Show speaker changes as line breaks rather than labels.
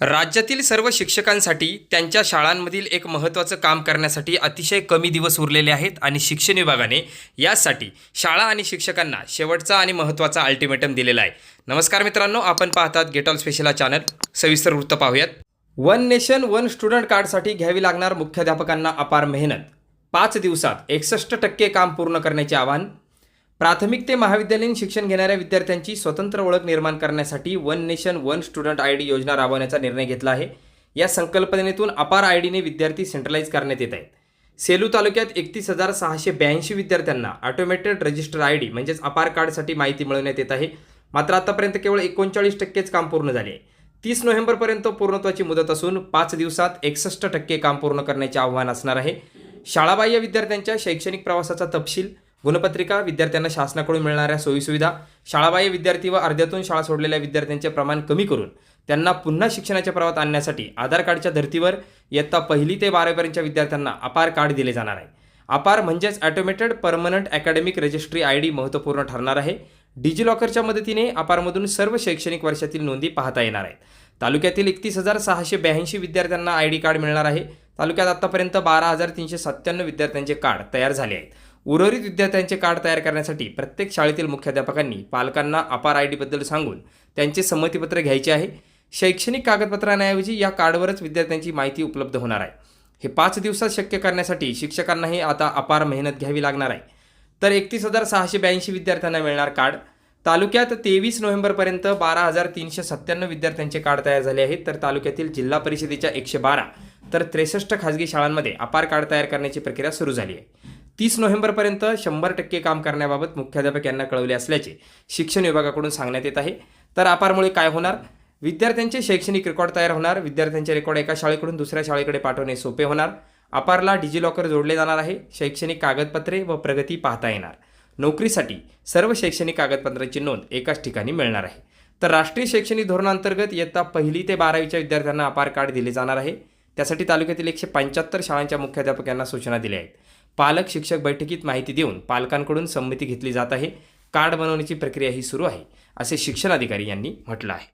राज्यातील सर्व शिक्षकांसाठी त्यांच्या शाळांमधील एक महत्त्वाचं काम करण्यासाठी अतिशय कमी दिवस उरलेले आहेत आणि शिक्षण विभागाने यासाठी शाळा आणि शिक्षकांना शेवटचा आणि महत्त्वाचा अल्टिमेटम दिलेला आहे. नमस्कार मित्रांनो आपण पाहतात गेट ऑल स्पेशल चॅनल सविस्तर वृत्त पाहूयात. वन नेशन वन स्टुडंट कार्डसाठी घ्यावी लागणार मुख्याध्यापकांना अपार मेहनत. पाच दिवसात एकसष्ट टक्के काम पूर्ण करण्याचे आवाहन प्राथमिक ते महाविद्यालयीन शिक्षण घेणाऱ्या विद्यार्थ्यांची स्वतंत्र ओळख निर्माण करण्यासाठी one nation one student I D योजना राबवण्याचा निर्णय घेतला आहे. या संकल्पनेतून अपार आय डीने विद्यार्थी सेंट्रलाइज करण्यात येत आहेत. सेलू तालुक्यात एकतीस हजार सहाशे ब्याऐंशी विद्यार्थ्यांना ऑटोमेटेड रजिस्टर आय डी म्हणजेच अपार कार्डसाठी माहिती मिळवण्यात येत आहे. मात्र आतापर्यंत केवळ एकोणचाळीस टक्केच काम पूर्ण झाले आहे. तीस नोव्हेंबरपर्यंत पूर्णत्वाची मुदत असून पाच दिवसात एकसष्ट टक्के काम पूर्ण करण्याचे आव्हान असणार आहे. शाळाबाह्य विद्यार्थ्यांच्या शैक्षणिक प्रवासाचा तपशील गुणपत्रिका विद्यार्थ्यांना शासनाकडून मिळणाऱ्या सोयीसुविधा शाळाबाह्य विद्यार्थी व अर्ध्यातून शाळा सोडलेल्या विद्यार्थ्यांचे प्रमाण कमी करून त्यांना पुन्हा शिक्षणाच्या प्रवाहात आणण्यासाठी आधार कार्डच्या धर्तीवर इयत्ता पहिली ते बारावीपर्यंतच्या विद्यार्थ्यांना अपार कार्ड दिले जाणार आहे. अपार म्हणजेच automated permanent academic registry I D महत्त्वपूर्ण ठरणार आहे. डिजिलॉकरच्या मदतीने अपारमधून सर्व शैक्षणिक वर्षातील नोंदी पाहता येणार आहेत. तालुक्यातील एकतीस हजार सहाशे ब्याऐंशी विद्यार्थ्यांना आय डी कार्ड मिळणार आहे. तालुक्यात आतापर्यंत बारा हजार तीनशे सत्त्याण्णव विद्यार्थ्यांचे कार्ड तयार झाले आहेत. उर्वरित विद्यार्थ्यांचे कार्ड तयार करण्यासाठी प्रत्येक शाळेतील मुख्याध्यापकांनी पालकांना अपार आय डीबद्दल सांगून त्यांचे संमतीपत्र घ्यायचे आहे. शैक्षणिक कागदपत्रांऐवजी या कार्डवरच विद्यार्थ्यांची माहिती उपलब्ध होणार आहे. हे पाच दिवसात शक्य करण्यासाठी शिक्षकांनाही आता अपार मेहनत घ्यावी लागणार आहे. तर एकतीस हजार सहाशे ब्याऐंशी विद्यार्थ्यांना मिळणार कार्ड. तालुक्यात तेवीस नोव्हेंबरपर्यंत बारा हजार तीनशे सत्त्याण्णव विद्यार्थ्यांचे कार्ड तयार झाले आहेत. तर तालुक्यातील जिल्हा परिषदेच्या एकशे बारा तर त्रेसष्ट खाजगी शाळांमध्ये अपार कार्ड तयार करण्याची प्रक्रिया सुरू झाली आहे. तीस नोव्हेंबरपर्यंत शंभर टक्के काम करण्याबाबत मुख्याध्यापक यांना कळवले असल्याचे शिक्षण विभागाकडून सांगण्यात येत आहे. तर अपारमुळे काय होणार? विद्यार्थ्यांचे शैक्षणिक रेकॉर्ड तयार होणार. विद्यार्थ्यांचे रेकॉर्ड एका शाळेकडून दुसऱ्या शाळेकडे पाठवणे सोपे होणार. अपारला डिजिलॉकर जोडले जाणार आहे. शैक्षणिक कागदपत्रे व प्रगती पाहता येणार. नोकरीसाठी सर्व शैक्षणिक कागदपत्रांची नोंद एकाच ठिकाणी मिळणार आहे. तर राष्ट्रीय शैक्षणिक धोरणांतर्गत इयत्ता पहिली ते बारावीच्या विद्यार्थ्यांना अपार कार्ड दिले जाणार आहे. त्यासाठी तालुक्यातील एकशे पंच्याहत्तर शाळांच्या मुख्याध्यापकांना सूचना दिल्या आहेत. पालक शिक्षक बैठकीत माहिती देऊन पालकांकडून संमती घेतली जात आहे. कार्ड बनवण्याची प्रक्रिया ही सुरू आहे असे शिक्षण अधिकारी यांनी म्हटलं आहे.